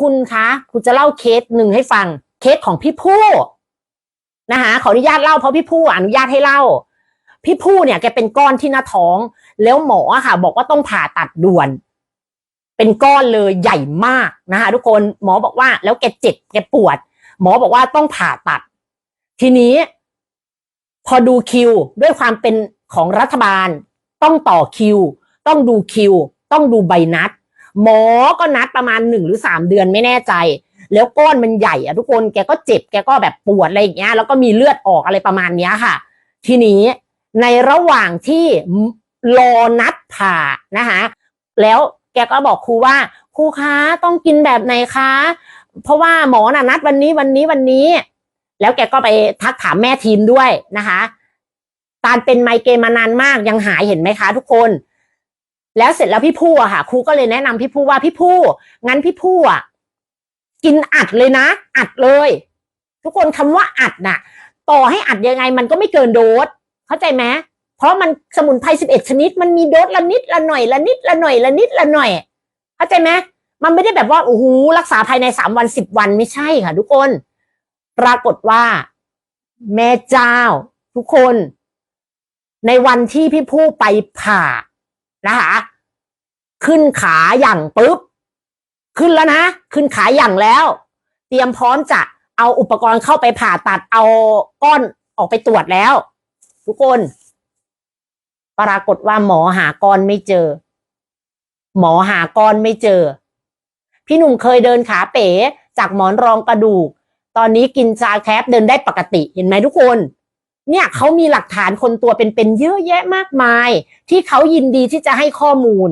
คุณคะคุณจะเล่าเคสหนึ่งให้ฟัง เคสของพี่ผู้นะคะขออนุญาตเล่าเพราะพี่ผู้อนุญาตให้เล่า พี่ผู้เนี่ยแกเป็นก้อนที่หน้าท้อง แล้วหมอค่ะ บอกว่าต้องผ่าตัดด่วน เป็นก้อนเลยใหญ่มากนะคะทุกคนหมอบอกว่า แล้วแกเจ็บแกปวด หมอบอกว่าต้องผ่าตัด ทีนี้ พอดูคิวด้วยความเป็นของรัฐบาล ต้องต่อคิว ต้องดูคิว ต้องดูใบนัด หมอก็นัดประมาณหนึ่งหรือสามเดือนไม่แน่ใจ แล้วก้อนมันใหญ่อะทุกคนแกก็เจ็บแกก็แบบปวดอะไรอย่างเงี้ยแล้วก็มีเลือดออกอะไรประมาณเนี้ยค่ะ ทีนี้ในระหว่างที่รอนัดผ่านะคะแล้วแกก็บอกครูว่าครูคะต้องกินแบบไหนคะ เพราะว่าหมอน่ะนัดวันนี้วันนี้วันนี้ แล้วแกก็ไปทักถามแม่ทีมด้วยนะคะตาลเป็นไมเกรนมานานมากยังหายเห็นไหมคะ ทุกคน แล้วเสร็จแล้วพี่ผู้อะค่ะครูก็เลยแนะนำพี่ผู้ว่าพี่ผู้งั้นพี่ผู้อะกินอัดเลยนะ อัดเลย ทุกคนคำว่าอัดน่ะ ต่อให้อัดยังไงมันก็ไม่เกินโดสเข้าใจไหมเพราะมันสมุนไพรสิบเอ็ดชนิด มันมีโดสละนิดละหน่อยละนิดละหน่อยละนิดละหน่อย เข้าใจไหมมันไม่ได้แบบว่าโอ้โหรักษาภายในสามวันสิบวันไม่ใช่ค่ะ ทุกคน ปรากฏว่า แม่เจ้า ทุกคน ในวันที่พี่ผู้ไปผ่า นะคะขึ้นขาอย่างปุ๊บ ขึ้นแล้วนะ ขึ้นขาอย่างแล้ว เตรียมพร้อมจะเอาอุปกรณ์เข้าไปผ่าตัดเอาก้อนออกไปตรวจแล้ว ทุกคน ปรากฏว่าหมอหาก้อนไม่เจอ หมอหาก้อนไม่เจอ พี่หนุ่มเคยเดินขาเป๋จากหมอนรองกระดูก ตอนนี้กินชาแคปเดินได้ปกติเห็นไหมทุกคน เนี่ยเขามีหลักฐานคนตัวเป็นๆเยอะแยะมากมาย ที่เขายินดีที่จะให้ข้อมูล